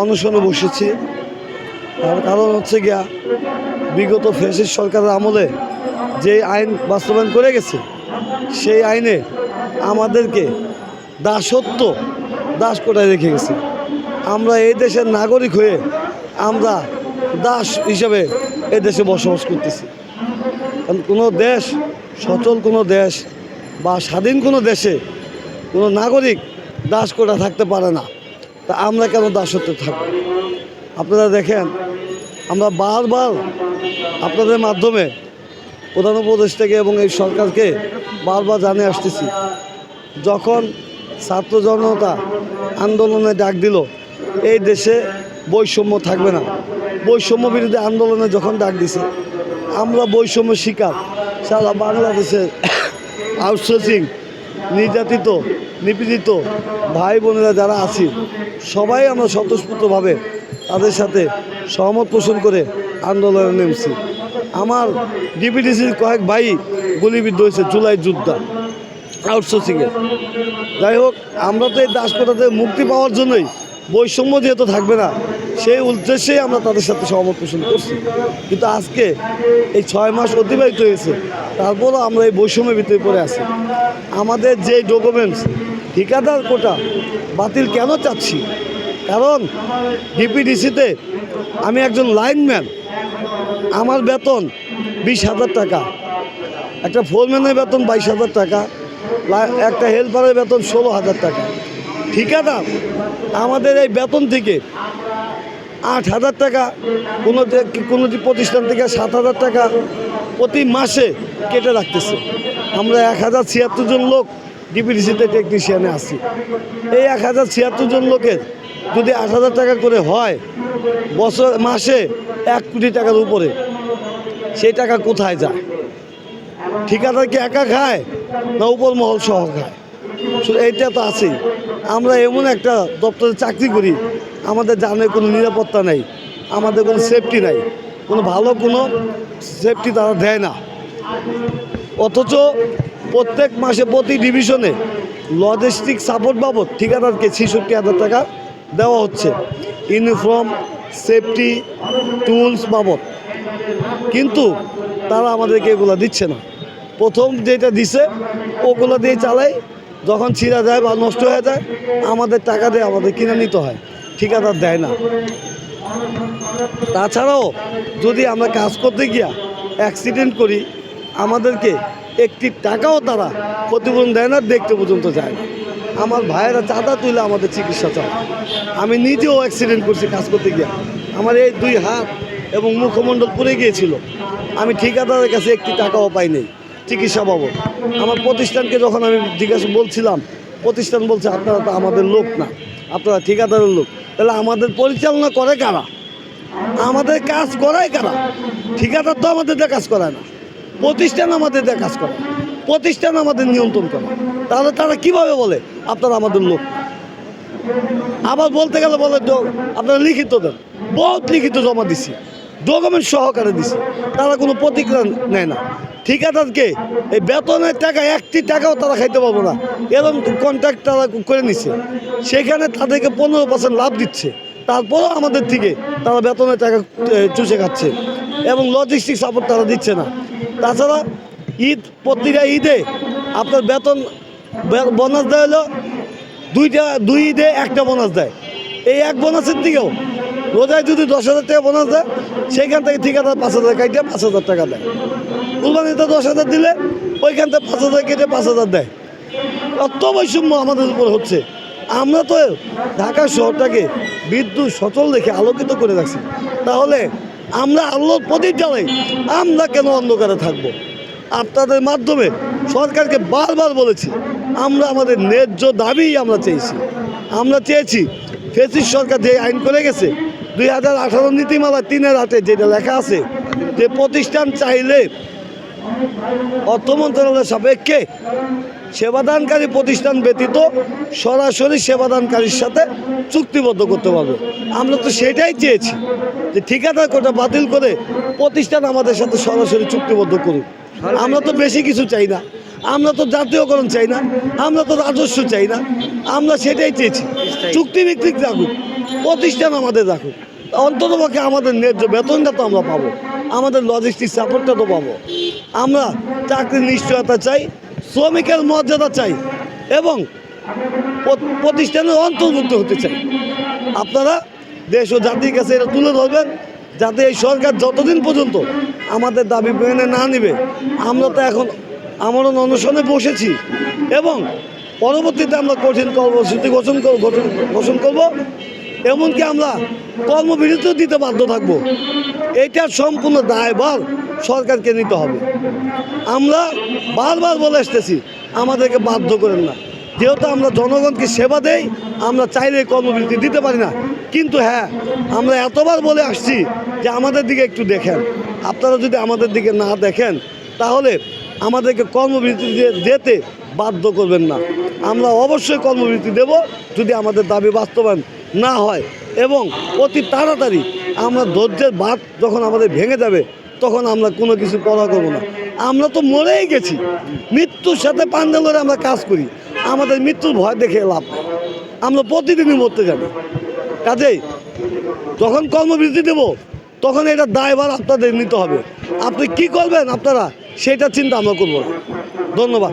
অনশনে বসেছি। তার কারণ হচ্ছে গিয়া, বিগত ফেসিস সরকারের আমলে যে আইন বাস্তবায়ন করে গেছে, সেই আইনে আমাদেরকে দাসত্ব দাস কোটায় রেখে গেছে। আমরা এই দেশের নাগরিক হয়ে আমরা দাস হিসেবে এই দেশে বসবাস করতেছি। কারণ কোনো দেশ সচল কোনো দেশ বা স্বাধীন কোনো দেশে কোনো নাগরিক দাস কোটা থাকতে পারে না। তা আমরা কেন দাসত্ব থাকব? আপনারা দেখেন, আমরা বারবার আপনাদের মাধ্যমে প্রধান উপদেষ্টাকে এবং এই সরকারকে বারবার জানিয়ে আসতেছি, যখন ছাত্র জনতা আন্দোলনে ডাক দিল, এই দেশে বৈষম্য থাকবে না। বৈষম্য বিরোধী আন্দোলনে যখন ডাক দিছে, আমরা বৈষম্য শিকার। সারা বাংলাদেশের আউটসোর্সিং, নির্যাতিত নিপীড়িত ভাই বোনেরা যারা আছি, সবাই আমরা স্বতঃস্ফূর্তভাবে তাদের সাথে সহমত পোষণ করে আন্দোলনে নেমেছি। আমার ডিপিডিসির কয়েক ভাই গুলিবিদ্ধ হয়েছে জুলাই যুদ্ধা আউটসোর্সিংয়ে যাই হোক, আমরা তো এই দাসকোটাতে মুক্তি পাওয়ার জন্যই বৈষম্য যেহেতু থাকবে না, সেই উদ্দেশ্যেই আমরা তাদের সাথে সহমত পোষণ করছি। কিন্তু আজকে এই ছয় মাস অতিবাহিত হয়েছে, তারপরও আমরা এই বৈষম্যের ভিতরে পড়ে আছি। আমাদের যে ডকুমেন্টস ঠিকাদার কোটা বাতিল কেন চাচ্ছি? কারণ ডিপিডিসিতে আমি একজন লাইনম্যান, আমার বেতন বিশ হাজার টাকা, একটা ফোরম্যানের বেতন বাইশ হাজার টাকা একটা হেল্পারের বেতন ষোলো হাজার টাকা। ঠিকাদার, আমাদের এই বেতন থেকে আট হাজার টাকা, কোনো কোনো প্রতিষ্ঠান থেকে সাত হাজার টাকা প্রতি মাসে কেটে রাখতেছে। আমরা এক হাজার ছিয়াত্তর জন লোক ডিপিডিসিতে টেকনিশিয়ানে আছি। এই এক হাজার ছিয়াত্তর জন লোকের যদি আট হাজার টাকা করে হয়, বছর, মাসে এক কোটি টাকার উপরে, সেই টাকা কোথায় যায়? ঠিকাদার কি একা খায় না উপর মহল সহ খায়? শুধু এইটা তো আছেই। আমরা এমন একটা দপ্তরে চাকরি করি, আমাদের জানে কোনো নিরাপত্তা নেই, আমাদের কোনো সেফটি নাই। কোনো ভালো কোনো সেফটি তারা দেয় না। অথচ প্রত্যেক মাসে প্রতি ডিভিশনে লজিস্টিক সাপোর্ট বাবদ ঠিকাদারকে ছেষট্টি হাজার টাকা দেওয়া হচ্ছে। ইউনিফর্ম সেফটি টুলস বাবদ। কিন্তু তারা আমাদেরকে এগুলো দিচ্ছে না। প্রথম যেটা দিছে, ওগুলো দিয়ে চালাই যখন ছিঁড়া যায় বা নষ্ট হয়ে যায়, আমাদের টাকা দিয়ে আমাদের কিনে নিতে হয়। ঠিকাদার দেয় না। তাছাড়াও যদি আমরা কাজ করতে গিয়া অ্যাক্সিডেন্ট করি, আমাদেরকে একটি টাকাও তারা ক্ষতিপূরণ দেয় না, দেখতে পর্যন্ত যায় না। আমার ভাইয়েরা চাঁদা তুলে আমাদের চিকিৎসা চায় আমি নিজেও অ্যাক্সিডেন্ট করছি কাজ করতে গিয়ে। আমার এই দুই হাত এবং মুখমণ্ডল পুড়ে গিয়েছিল। আমি ঠিকাদারের কাছে একটি টাকাও পাই নাই, চিকিৎসা বাবদ। আমার প্রতিষ্ঠানকে যখন আমি জিজ্ঞাসা বলছিলাম, প্রতিষ্ঠান বলছে, আপনারা তো আমাদের লোক না, আপনারা ঠিকাদারের লোক। তাহলে আমাদের পরিচালনা করে কারা? আমাদের কাজ করায় কারা? ঠিকাদার তো আমাদের কাজ করায় না। প্রতিষ্ঠান আমাদের দিয়ে কাজ করে, প্রতিষ্ঠান আমাদের নিয়ন্ত্রণ করে। তাহলে তারা কীভাবে বলে, আপনারা আমাদের লোক? আবার বলতে গেলে বলে "ড- আপনারা লিখিত দেন। বহুত লিখিত জমা দিছি, ডকুমেন্ট সহকারে দিছি। তারা কোনো প্রতিক্রিয়া নেয় না। ঠিকাদারকে এই বেতনের টাকা, একটি টাকাও তারা খাইতে পারব না। এরকম কন্ট্রাক্ট তারা করে নিছে। সেখানে তাদেরকে পনেরো পার্সেন্ট লাভ দিচ্ছে। তারপরও আমাদের থেকে তারা বেতনের টাকা চুষে খাচ্ছে। এবং লজিস্টিক সাপোর্ট তারা দিচ্ছে না। তাছাড়া ঈদ, প্রতিটা ঈদে আপনার বেতন বোনাস দেওয়া হলো দুইটা, দুই ঈদে একটা বোনাস দেয়। এই এক বোনাসের দিকেও রোজায় যদি দশ হাজার টাকা বোনাস দেয়, সেইখান থেকে ঠিকাদার পাঁচ হাজার কাটিয়ে পাঁচ হাজার টাকা দেয়। কুরবানিতে দশ হাজার দিলে ওইখান থেকে পাঁচ হাজার কেটে পাঁচ হাজার দেয়। কত বৈষম্য আমাদের উপর হচ্ছে। আমরা তো ঢাকা শহরটাকে বিদ্যুৎ সচল রেখে আলোকিত করে রাখছি। তাহলে আমরা আল্লোর প্রদীপ জ্বালাই, আমরা কেন অন্ধকারে থাকব? আপনাদের মাধ্যমে সরকারকে বারবার বলেছি, আমরা আমাদের ন্যায্য দাবি আমরা চেয়েছি। আমরা চেয়েছি, ফেসিস সরকার যে আইন করে গেছে, দুই হাজার আঠারো নীতিমালা তিনের হাতে যেটা লেখা আছে, যে প্রতিষ্ঠান চাইলে অর্থ মন্ত্রণালয়ের সাপেক্ষে সেবাদানকারী প্রতিষ্ঠান ব্যতীত সরাসরি সেবাদানকারীর সাথে চুক্তিবদ্ধ করতে পারবে। আমরা তো সেটাই চেয়েছি যে ঠিকাদার কোটা বাতিল করে প্রতিষ্ঠান আমাদের সাথে সরাসরি চুক্তিবদ্ধ করুক। আমরা তো বেশি কিছু চাই না। আমরা তো জাতীয়করণ চাই না। আমরা তো রাজস্ব চাই না। আমরা সেটাই চেয়েছি। চুক্তিভিত্তিক রাখুক, প্রতিষ্ঠান আমাদের রাখুক। অন্ততপক্ষে আমাদের ন্যায্য বেতনটা তো আমরা পাবো। আমাদের লজিস্টিক সাপোর্টটা তো পাবো। আমরা চাকরির নিশ্চয়তা চাই, শ্রমিকের মর্যাদা চাই এবং প্র- প্রতিষ্ঠানের অন্তর্ভুক্ত হতে চাই। আপনারা দেশ ও জাতির কাছে এটা তুলে ধরবেন, যাতে এই সরকার যতদিন পর্যন্ত আমাদের দাবি মেনে না নিবে, আমরা তো এখন আমরণ অনশনে বসেছি এবং পরবর্তীতে আমরা কঠিন কর্মসূচি ঘোষণ কর- ঘোষণ- ঘোষণ করব, এমনকি আমরা কর্মবিরতিও দিতে বাধ্য থাকব। এইটার সম্পূর্ণ দায়ভার সরকারকে নিতে হবে। আমরা বারবার বলে আসতেছি, আমাদেরকে বাধ্য করেন না। যেহেতু আমরা জনগণকে সেবা দেই, আমরা চাইলে কর্মবৃত্তি দিতে পারি না। কিন্তু হ্যাঁ আমরা এতবার বলে আসছি যে আমাদের দিকে একটু দেখেন। আপনারা যদি আমাদের দিকে না দেখেন, তাহলে আমাদেরকে কর্মবৃত্তি যেতে বাধ্য করবেন না। আমরা অবশ্যই কর্মবৃত্তি দেব যদি আমাদের দাবি বাস্তবায়ন না হয় এবং অতি তাড়াতাড়ি আমরা ধৈর্যের বাদ যখন আমাদের ভেঙে যাবে, তখন আমরা কোনো কিছু পড়া করব না। আমরা তো মরেই গেছি। মৃত্যুর সাথে পাঞ্জা লড়ে আমরা কাজ করি। আমাদের মৃত্যুর ভয় দেখে লাভ নেই। আমরা প্রতিদিনই মরতে যাব। কাজেই যখন কর্মবিরতি দেব, তখন এটা দায়ভার আপনাদের নিতে হবে। আপনি কি করবেন আপনারা, সেটা চিন্তা আমরা করব না। ধন্যবাদ।